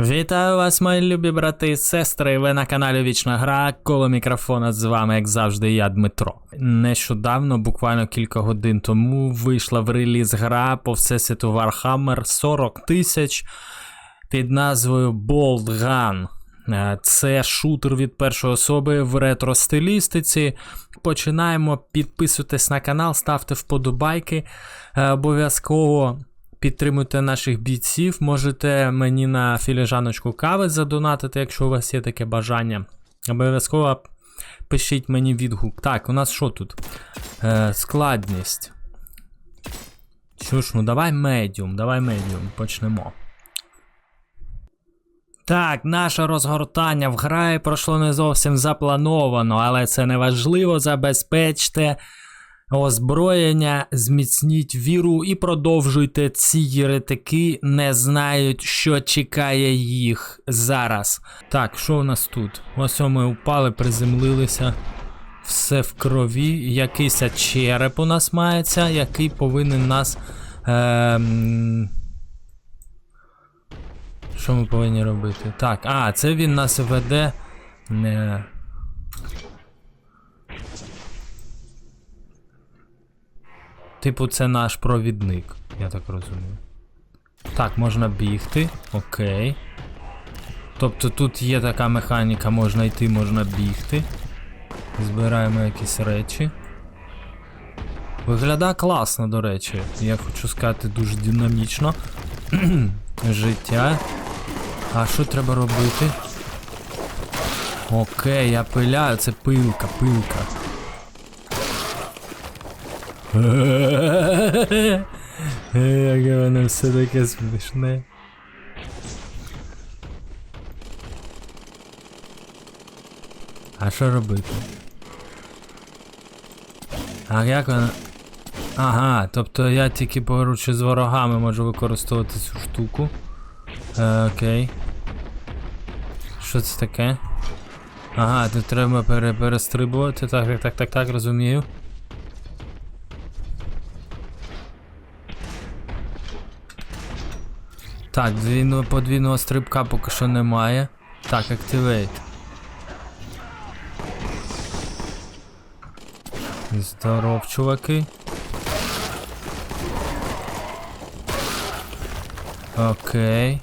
Вітаю вас, мої любі брати і сестри. Ви на каналі Вічна Гра. Коло мікрофона з вами, як завжди, я Дмитро. Нещодавно, буквально кілька годин тому, вийшла в реліз гра по всесвіту Warhammer 40 тисяч під назвою Bolt Gun. Е, Це шутер від першої особи в ретро-стилістиці. Починаємо. Підписуйтесь на канал, ставте вподобайки. Е, Обов'язково підтримуйте наших бійців. Можете мені на філіжаночку кави задонатити, якщо у вас є таке бажання. Обов'язково пишіть мені відгук. Так, у нас що тут? Е, складність. Що ж, ну давай медіум, давай медіум, почнемо. Так, наше розгортання в граї пройшло не зовсім заплановано, але це не важливо. Забезпечте озброєння, зміцніть віру і продовжуйте. Ці єретики не знають, що чекає їх зараз. Так, що у нас тут? Ось ми упали, приземлилися. Все в крові. Якийсь череп у нас мається, який повинен нас. Ем... Що ми повинні робити? Так, а, це він нас веде. Не. Типу, це наш провідник, я так розумію. Так, можна бігти. Окей. Тобто тут є така механіка, можна йти, можна бігти. Збираємо якісь речі. Виглядає класно, до речі. Я хочу сказати, дуже динамічно. Життя. А що треба робити? Окей, я пиляю, це пилка, пилка. Яке воно все таке смішне. А що робити? А як воно? Ага, тобто я тільки поруч з ворогами можу використовувати цю штуку. Е, окей. Що це таке? Ага, тут треба пере перестрибувати. Так, так, так, так, так, розумію. Так, двійно, подвійного стрибка поки що немає. Так, активейт. Здоров, чуваки. Окей.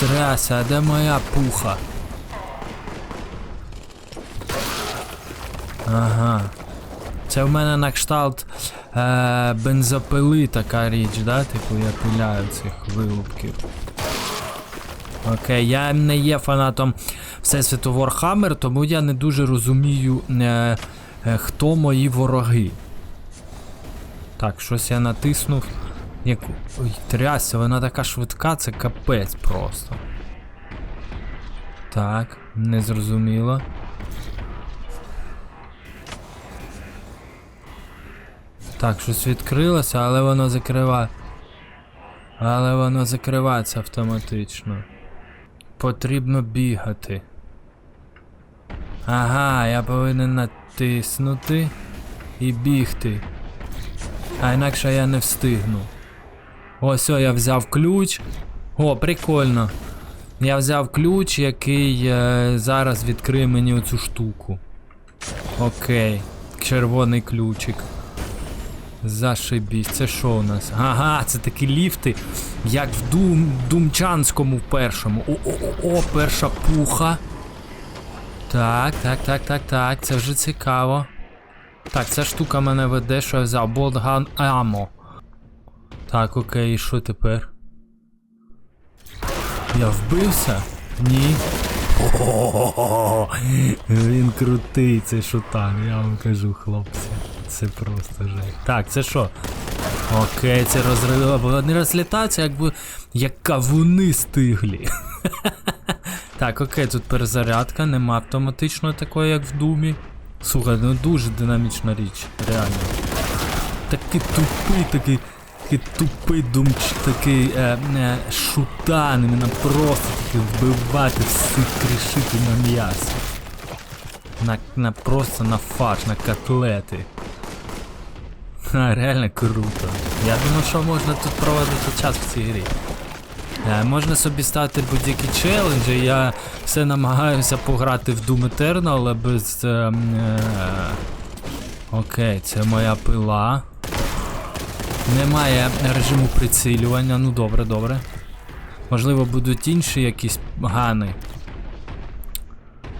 Тряся, а де моя пуха? Ага. Це в мене на кшталт е, бензопили така річ, да? Типу я пиляю цих вилупків. Окей, я не є фанатом Всесвіту Warhammer, тому я не дуже розумію, е, е, хто мої вороги. Так, щось я натиснув. Яку. Ой, трясся, вона така швидка, це капець просто. Так, не Так, щось відкрилося, але воно закриває. Але воно закривається автоматично. Потрібно бігати. Ага, я повинен натиснути і бігти. А інакше я не встигну. Ось о, я взяв ключ. О, прикольно. Я взяв ключ, який е, зараз відкриє мені оцю штуку. Окей. Червоний ключик. Зашибісь, це що у нас? Ага, це такі ліфти, як в Дум, Думчанському першому. О-о-о, перша пуха. Так, так, так, так, так, це вже цікаво. Так, ця штука мене веде, що я взяв. Болтган Аммо. Так, окей, і що тепер? Я вбився? Ні. О, він крутий, це шутан, я вам кажу, хлопці. Це просто жах. Так, це що? Окей, це розрив. Вони розлітаються, якби як кавуни стиглі. так, окей, тут перезарядка, нема автоматичної такої, як в Думі. Слухай, ну дуже динамічна річ, реально. Такий тупий, такий. Такий тупий думч, такий е, е, шутан, іменно просто такий вбивати, всіх кришити на м'ясо. На, на просто на фарш, на котлети. Ха, реально круто. Я думаю, що можна тут проводити час в цій грі. Е, можна собі ставити будь-які челенджі. Я все намагаюся пограти в Doom Eternal, але без. Е, е, окей, це моя пила. Немає режиму прицілювання. Ну добре, добре. Можливо, будуть інші якісь гани,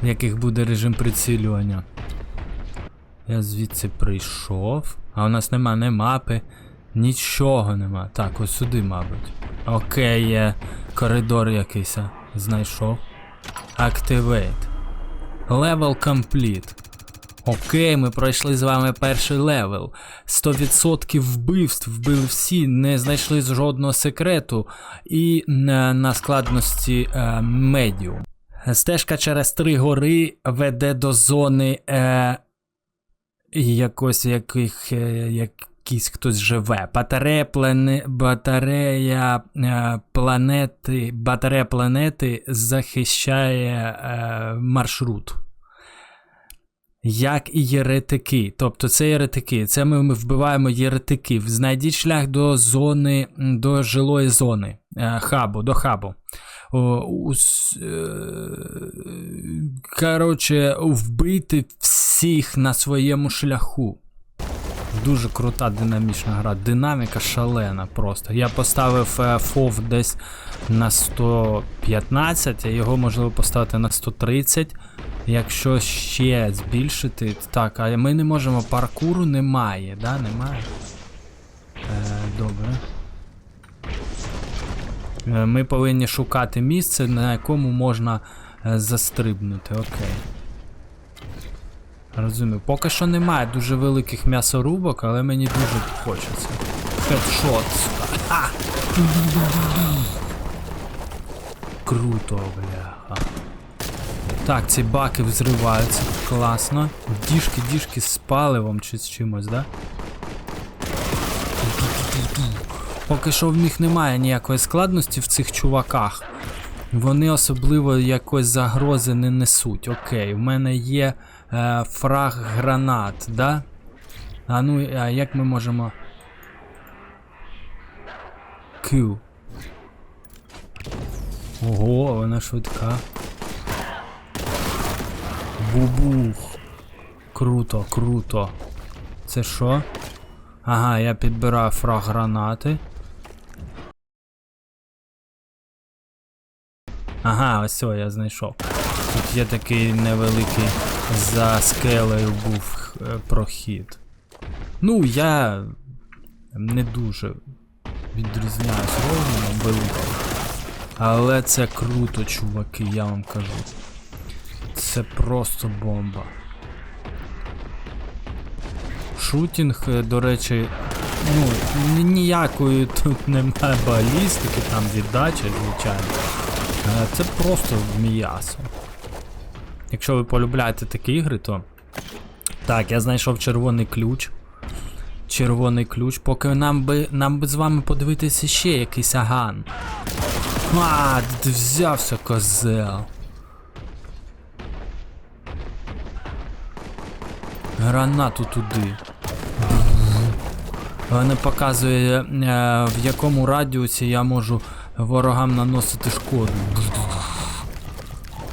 в яких буде режим прицілювання. Я звідси прийшов. А у нас нема не мапи, нічого нема. Так, ось сюди, мабуть. Окей, є коридор якийсь. Знайшов. Activate. Level complete. Окей, ми пройшли з вами перший левел. 100% вбивств вбили всі, не знайшли жодного секрету. І на, на складності е. Стежка через три гори веде до зони е, якось яких, е, якийсь хтось живе. Батарея, плане, батарея е, планети, батарея планети захищає е, маршрут. Як і єретики. Тобто це єретики. Це ми, ми вбиваємо єретиків. Знайдіть шлях до зони, до жилої зони. Е, хабу, до хабу. Е, коротше, вбити всіх на своєму шляху. Дуже крута динамічна гра. Динаміка шалена просто. Я поставив е, фов десь на 115, а його можливо поставити на 130. Якщо ще збільшити. Так, а ми не можемо. Паркуру немає, да? Немає. Е, добре. Е, Ми повинні шукати місце, на якому можна е, застрибнути. Окей. Розумію. Поки що немає дуже великих м'ясорубок, але мені дуже хочеться. Хедшот. Круто, бляха. Так, ці баки взриваються. Класно. Діжки, діжки з паливом чи з чимось, да? Поки що в них немає ніякої складності в цих чуваках. Вони особливо якось загрози не несуть. Окей, в мене є е, фраг гранат, да? А ну, а як ми можемо. Q. Ого, вона швидка. Бубух. Круто, круто. Це що? Ага, я підбираю фраг гранати. Ага, ось я знайшов. Тут є такий невеликий за скелею був е, прохід. Ну, я не дуже відрізняюсь розумом великим. Але це круто, чуваки, я вам кажу. Це просто бомба. Шутінг, е, до речі, ну, ніякої тут немає балістики, там віддача, звичайно. Е, Це просто м'ясо. Якщо ви полюбляєте такі ігри, то. Так, я знайшов червоний ключ. Червоний ключ, поки нам би нам би з вами подивитися ще якийсь аган. А, ти взявся, козел. Гранату туди. Вона показує, е, в якому радіусі я можу ворогам наносити шкоду.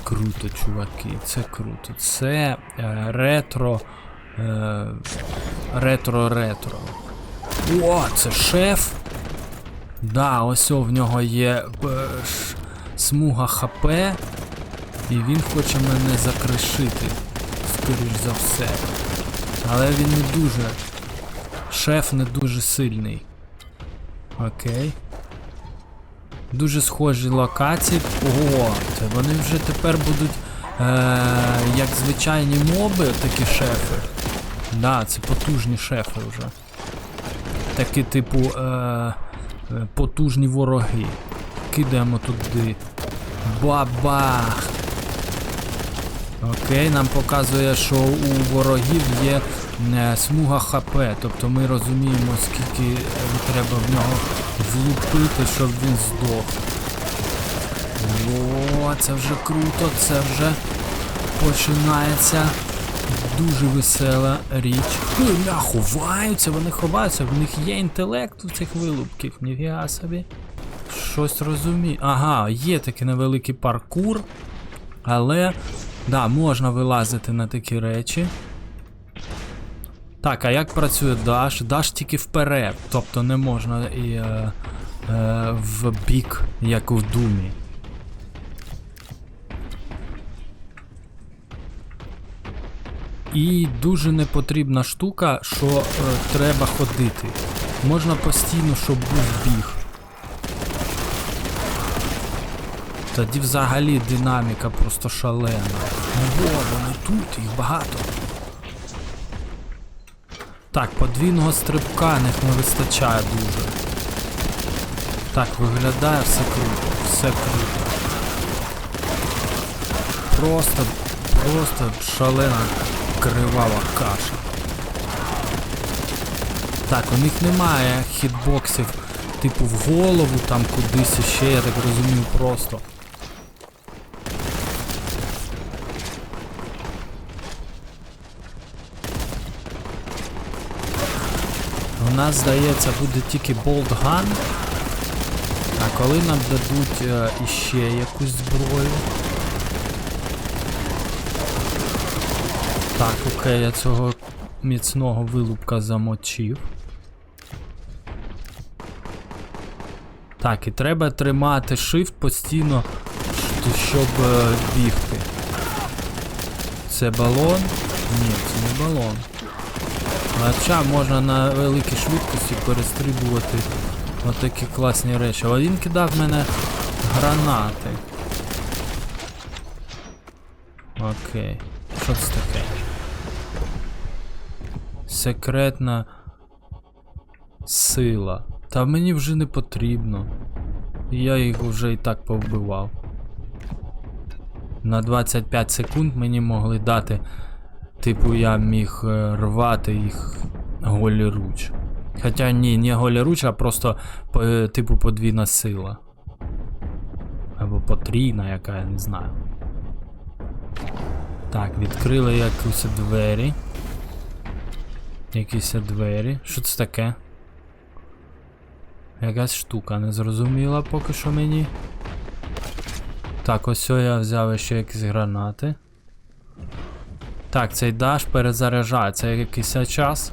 Круто, чуваки, це круто. Це е, ретро. Е, ретро-ретро. О, це шеф. Да, ось о, в нього є е, ш- смуга ХП. І він хоче мене закришити. Скоріш за все. Але він не дуже. Шеф не дуже сильний. Окей. Дуже схожі локації. О, це вони вже тепер будуть е, як звичайні моби, такі шефи. Да, це потужні шефи вже. Такі, типу, е, е, потужні вороги. Кидаємо туди. Бабах! Окей, нам показує, що у ворогів є смуга ХП, тобто ми розуміємо, скільки е, треба в нього влупити, щоб він здох. О, це вже круто, це вже починається дуже весела річ. Ля, ховаються, вони ховаються, в них є інтелект у цих вилупків, ніфіга собі. щось розумію. Ага, є такий невеликий паркур. Але. Да, можна вилазити на такі речі. Так, а як працює даш? Даш тільки вперед. Тобто не можна і е, е, в бік, як у думі. І дуже непотрібна штука, що е, треба ходити. Можна постійно, щоб був біг. Тоді взагалі динаміка просто шалена. Ого, вони тут, їх багато. Так, подвійного стрибка них не вистачає дуже. Так, виглядає все круто, все круто. Просто, просто шалена кривава каша. Так, у них немає хітбоксів, типу в голову там кудись іще, я так розумію, просто. Нас, здається, буде тільки болтган. А коли нам дадуть е, іще якусь зброю. Так, окей, я цього міцного вилупка замочив. Так, і треба тримати shift постійно, щоб е, бігти. Це балон? Ні, це не балон. Хоча можна на великій швидкості перестрибувати отакі класні речі. Але він кидав мене гранати. Окей. Що це таке? Секретна сила. Та мені вже не потрібно. Я їх вже і так повбивав. На 25 секунд мені могли дати. Типу, я міг е, рвати їх голіруч. Хоча ні, не голіруч, а просто типу подвійна сила. Або потрійна, яка, я не знаю. Так, відкрили якісь двері. Якісь двері. Що це таке? Якась штука незрозуміла поки що мені. Так, ось я взяв ще якісь гранати. Так, цей даш перезаряджає. Це якийсь час.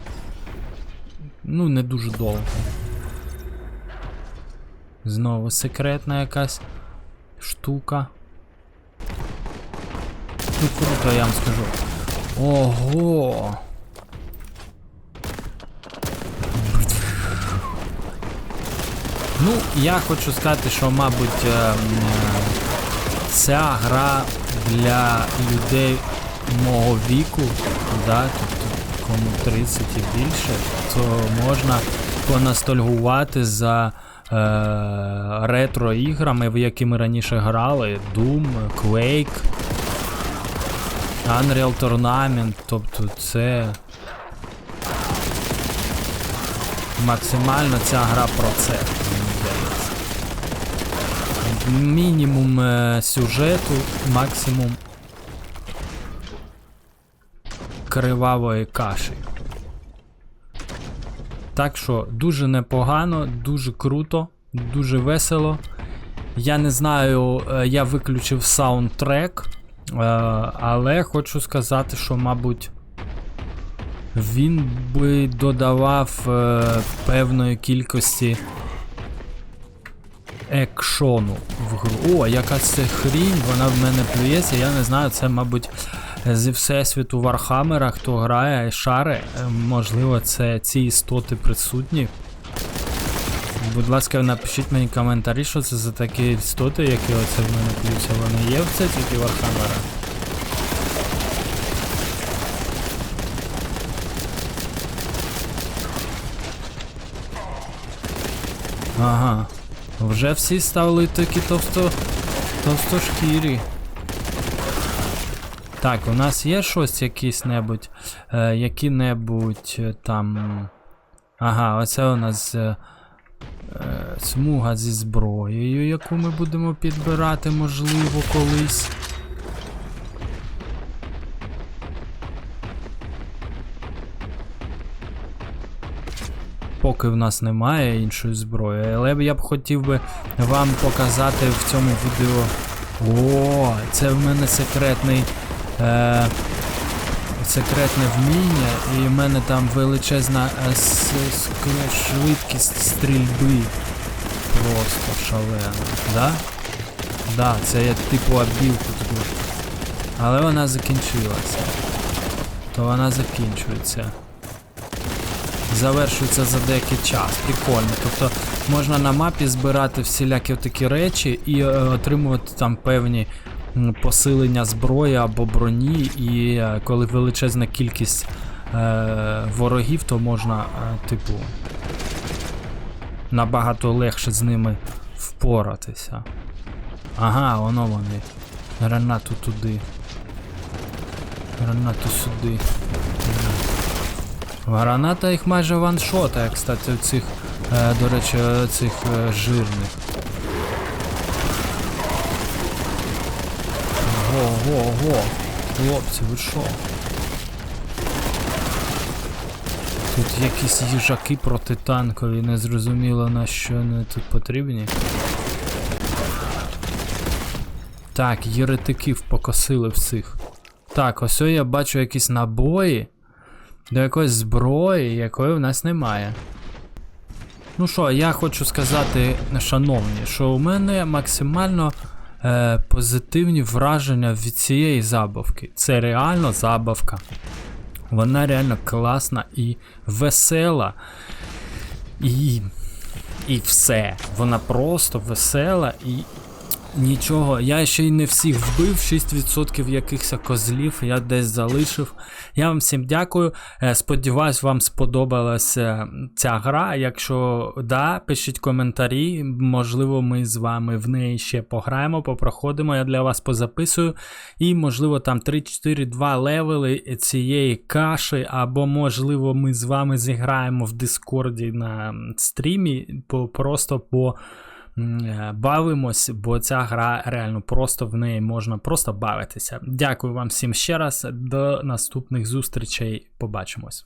Ну, не дуже довго. Знову секретна якась штука. Ну круто, я вам скажу. Ого! Ну, я хочу сказати, що, мабуть, е, м, е, ця гра для людей мого віку, да, тобто кому 30 і більше, то можна понастальгувати за е, ретро-іграми, в які ми раніше грали. Doom, Quake, Unreal Tournament, тобто це. Максимально ця гра про це. Мінімум е, сюжету, максимум кривавої каші. Так що дуже непогано, дуже круто, дуже весело. Я не знаю, е, я виключив саундтрек, е, але хочу сказати, що, мабуть, він би додавав е, певної кількості екшону в гру. О, яка це хрінь, вона в мене плюється, я не знаю, це, мабуть, зі всесвіту Вархаммера, хто грає шари, е, можливо, це ці істоти присутні. Будь ласка, напишіть мені коментарі, що це за такі істоти, які оце в мене плюються. Вони є в це тільки Вархаммера. Ага. Вже всі стали такі товсто. товстошкірі. Так, у нас є щось якісь небудь. Е, які-небудь е, там. Ага, оце у нас е, е, смуга зі зброєю, яку ми будемо підбирати, можливо, колись. поки в нас немає іншої зброї, але я б хотів би вам показати в цьому відео. О, це в мене секретний. Е, секретне вміння, і в мене там величезна е, с- швидкість стрільби. Просто шалена. Да? Да, це я типу обілку таку. Але вона закінчилася. То вона закінчується. Завершується за деякий час. Прикольно. Тобто можна на мапі збирати всілякі такі речі і е, отримувати там певні посилення зброї або броні, і е, коли величезна кількість е, ворогів, то можна, е, типу, набагато легше з ними впоратися. Ага, воно вони. Гранату туди. Гранату сюди. Граната їх майже ваншотає, кстати, цих, е, до речі, цих е, жирних. Ого, ого. Хлопці, ви що? Тут якісь їжаки протитанкові, незрозуміло на що вони тут потрібні. Так, єретиків покосили всіх. Так, ось я бачу якісь набої до якоїсь зброї, якої в нас немає. Ну що, я хочу сказати, шановні, що у мене максимально е, позитивні враження від цієї забавки. Це реально забавка. Вона реально класна і весела. І. І все. Вона просто весела і. Нічого, я ще й не всіх вбив, 6% якихось козлів я десь залишив. Я вам всім дякую. Е, Сподіваюсь, вам сподобалася ця гра. Якщо да, пишіть коментарі. Можливо, ми з вами в неї ще пограємо, попроходимо. Я для вас позаписую. І, можливо, там 3-4-2 левели цієї каші, або, можливо, ми з вами зіграємо в Дискорді на стрімі, просто по. Е, Бавимось, бо ця гра реально просто в неї можна просто бавитися. Дякую вам всім ще раз. До наступних зустрічей. Побачимось.